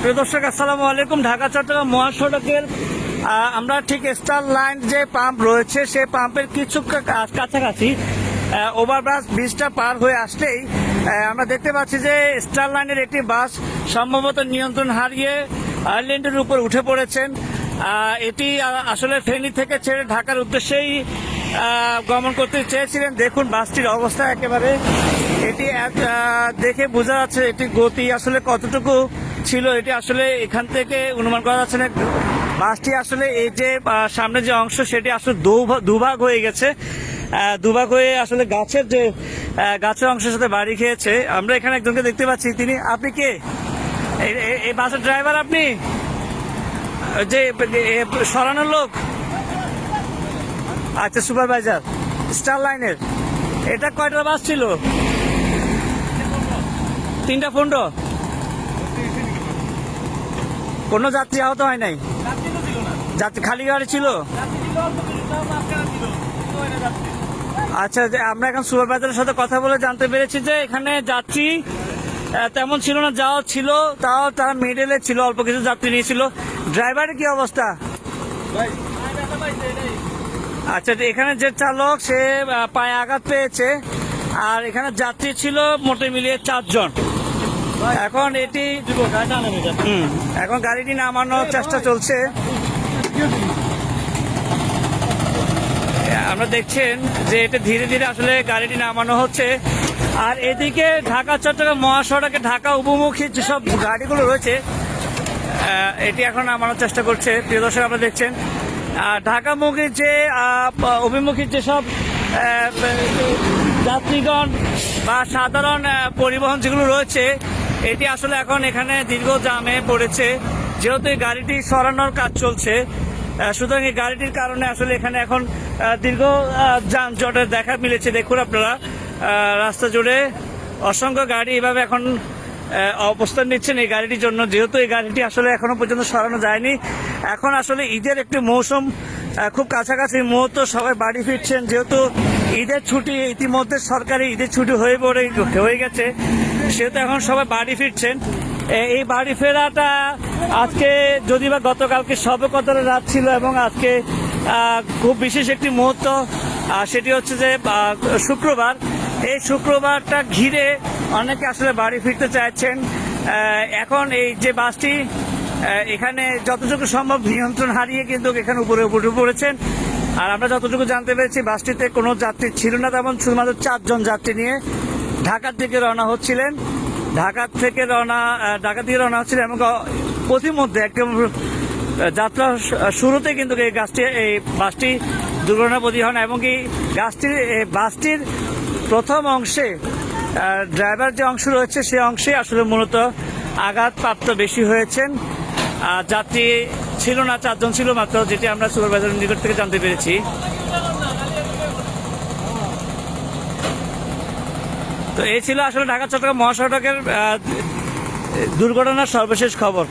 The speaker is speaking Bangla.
প্রিয় দর্শক, আসসালামু আলাইকুম। ঢাকা, চট্টগ্রাম মহাসড়কের আমরা ঠিক স্টার লাইন যে পাম্প রয়েছে, সে পাম্পের কিছু কাছাকাছি ওভারব্রাস ব্রিজটা পার হয়ে আসলেই আমরা দেখতে পাচ্ছি যে স্টার লাইনের একটি বাস সম্ভবত নিয়ন্ত্রণ হারিয়ে আয়ারল্যান্ডের উপর উঠে পড়েছেন। এটি আসলে ফেনী থেকে ছেড়ে ঢাকার উদ্দেশ্যেই গমন করতে চেয়েছিলেন। দেখুন, বাসটির অবস্থা একেবারে। এটি দেখে বোঝা যাচ্ছে এটি গতি আসলে কতটুকু ছিল, এটি আসলে এখান থেকে অনুমান করা যাচ্ছে না। বাসটি আসলে এই যে সামনে যে অংশ, সেটি আসলে দুভাগ হয়ে গেছে। দুভাগ হয়ে আসলে গাছের যে গাছের অংশের সাথে বাড়ি খেয়েছে। আমরা এখানে একজনকে দেখতে পাচ্ছি, তিনি, আপনি কে? এই- বাসের ড্রাইভার আপনি? যে সরানোর লোক? আচ্ছা সুপারভাইজার, স্টার লাইনের। এটা কয়টা বাস ছিল? তিনটা, পনেরো। কোনো যাত্রী আহত হয় নাই? যাত্রী খালি গাড়ি ছিল? আচ্ছা আমরা এখন সুপারভাইজারের সাথে কথা বলে জানতে পেরেছি যে এখানে যাত্রী তেমন ছিল না যাও ছিল তাও তারা মিডলে ছিল অল্প কিছু যাত্রী নিয়েছিল। ড্রাইভারের কি অবস্থা? আচ্ছা এখানে যে চালক সে পায়ে আঘাত পেয়েছে আর এখানে যাত্রী ছিল মোটে মিলিয়ে চারজন। এখন এটি এখন গাড়িটি নামানোর চেষ্টা চলছে। আমরা দেখছেন যে এটা ধীরে ধীরে আসলে গাড়িটি নামানো হচ্ছে। আর এদিকে ঢাকা চট্টগ্রাম মহাসড়কে ঢাকা উপমুখী যেসব গাড়িগুলো রয়েছে এটি এখন নামানোর চেষ্টা করছে। প্রিয় দর্শক আপনারা দেখছেন আর ঢাকামুখী যে অভিমুখী যেসব যাত্রীগণ বা সাধারণ পরিবহন যেগুলো রয়েছে এটি আসলে এখন এখানে দীর্ঘ জামে পড়েছে। যেহেতু এই গাড়িটি সরানোর কাজ চলছে সুতরাং এই গাড়িটির কারণে আসলে এখানে এখন দীর্ঘ যানজটের দেখা মিলেছে। দেখুন আপনারা রাস্তা জুড়ে অসংখ্য গাড়ি এভাবে এখন অবস্থান নিচ্ছেন এই গাড়িটির জন্য। যেহেতু এই গাড়িটি আসলে এখনও পর্যন্ত সরানো যায়নি, এখন আসলে ঈদের একটি মৌসুম খুব কাছাকাছি মুহূর্ত, সবাই বাড়ি ফিরছেন। যেহেতু ঈদের ছুটি, ইতিমধ্যে সরকারি ঈদের ছুটি হয়ে পড়ে, হয়ে গেছে। সেহেতু এখন সবাই বাড়ি ফিরছেন। এই বাড়ি ফেরাটা আজকে যদি বা গতকালকে সবে কতটা রাত ছিল এবং আজকে খুব বিশেষ একটি মুহূর্ত সেটি হচ্ছে যে শুক্রবার। এই শুক্রবারটা ঘিরে অনেকে আসলে বাড়ি ফিরতে চাইছেন। এখন এই যে বাসটি এখানে যতটুকু সম্ভব নিয়ন্ত্রণ হারিয়ে কিন্তু এখানে উপরে উঠে পড়েছেন। আর আমরা যতটুকু জানতে পেরেছি, বাসটিতে কোনো যাত্রী ছিল না, তেমন শুধুমাত্র চারজন যাত্রী নিয়ে ঢাকার থেকে রওনা হচ্ছিলেন। ঢাকার থেকে রওনা ঢাকা থেকে রওনা হচ্ছিলেন এবং প্রতিমধ্যে একদম যাত্রা শুরুতে কিন্তু এই গাছটি, এই বাসটি দুর্ঘটনাপতি হন এবং কি গাছটির, এই বাসটির প্রথম অংশে ড্রাইভার যে অংশ রয়েছে সেই অংশে আসলে মূলত আঘাতপ্রাপ্ত বেশি হয়েছেন। যাত্রী ছিল না, চারজন ছিল মাত্র, যেটি আমরা সুপারভাইজারের নিকট থেকে জানতে পেরেছি। তো এই ছিল আসলে ঢাকা চট্টগ্রাম মহাসড়কের দুর্ঘটনার সর্বশেষ খবর।